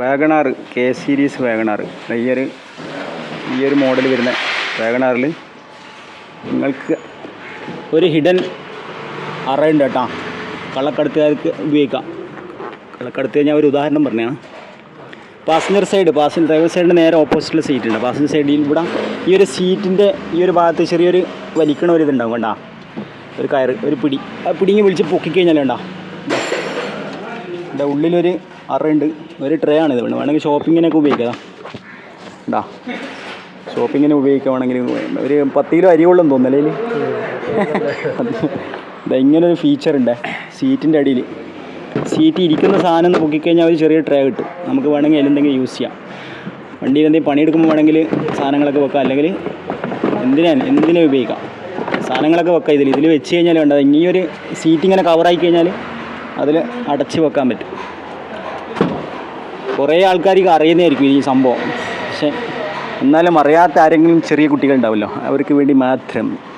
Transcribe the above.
Wagon R K series Wagon R ഈ ഒരു ഈ ഒരു മോഡൽ വരുന്ന വാഗണാറിൽ നിങ്ങൾക്ക് ഒരു ഹിഡൻ അറയുണ്ട് കേട്ടോ. കള്ളക്കടത്തുകാർക്ക് ഉപയോഗിക്കാം. കള്ളക്കടത്ത് കഴിഞ്ഞാൽ ഒരു ഉദാഹരണം പറഞ്ഞതാണ് പാസഞ്ചർ സൈഡ് പാസഞ്ചർ ഡ്രൈവർ സൈഡിന്റെ നേരെ ഓപ്പോസിറ്റിൽ സീറ്റ് ഉണ്ട്. പാസഞ്ചർ സൈഡിൽ ഇവിടെ ഈ ഒരു സീറ്റിന്റെ ഈ ഒരു ഭാഗത്ത് ചെറിയൊരു വലിക്കണ ഒരു ഇതുണ്ടാവും കണ്ടാ. ഒരു കയറ് ഒരു പിടി ആ പിടിങ്ങി വിളിച്ച് പൊക്കിക്കഴിഞ്ഞാൽ കണ്ടാ. ഇവിടെ ഉള്ളിലൊരു അറയുണ്ട് ഒരു ട്രേ ആണ് ഇത് വേണം വേണമെങ്കിൽ ഷോപ്പിങ്ങിനൊക്കെ ഉപയോഗിക്കാം. ഉണ്ടാ ഷോപ്പിങ്ങിന് ഉപയോഗിക്കുകയാണെങ്കിൽ ഒരു പത്ത് കിലോ അരിയുള്ളൂ തോന്നലേ ഇതാ ഇങ്ങനെ ഒരു ഫീച്ചർ ഉണ്ട്. സീറ്റിന്റെ അടിയിൽ. സീറ്റ് ഇരിക്കുന്ന സാധനം ഒന്ന് പൊക്കിക്കഴിഞ്ഞാൽ ഒരു ചെറിയ ട്രേ കിട്ടും. നമുക്ക് വേണമെങ്കിൽ അതിലെന്തെങ്കിലും യൂസ് ചെയ്യാം. വണ്ടിയിൽ എന്തെങ്കിലും പണിയെടുക്കുമ്പോൾ വേണമെങ്കിൽ സാധനങ്ങളൊക്കെ വെക്കാം. അല്ലെങ്കിൽ എന്തിനാണ് എന്തിനെ ഉപയോഗിക്കാം? സാധനങ്ങളൊക്കെ വെക്കാം ഇതിൽ. ഇതിൽ വെച്ച് കഴിഞ്ഞാൽ വേണ്ട ഇനിയൊരു സീറ്റ് ഇങ്ങനെ കവറായി കഴിഞ്ഞാൽ അതിൽ അടച്ച് വെക്കാൻ പറ്റും. കുറേ ആൾക്കാർക്ക് അറിയുന്നതായിരിക്കും ഈ സംഭവം. പക്ഷെ എന്നാലും അറിയാത്ത ആരെങ്കിലും ചെറിയ കുട്ടികളുണ്ടാവുമല്ലോ. അവർക്ക് വേണ്ടി മാത്രം.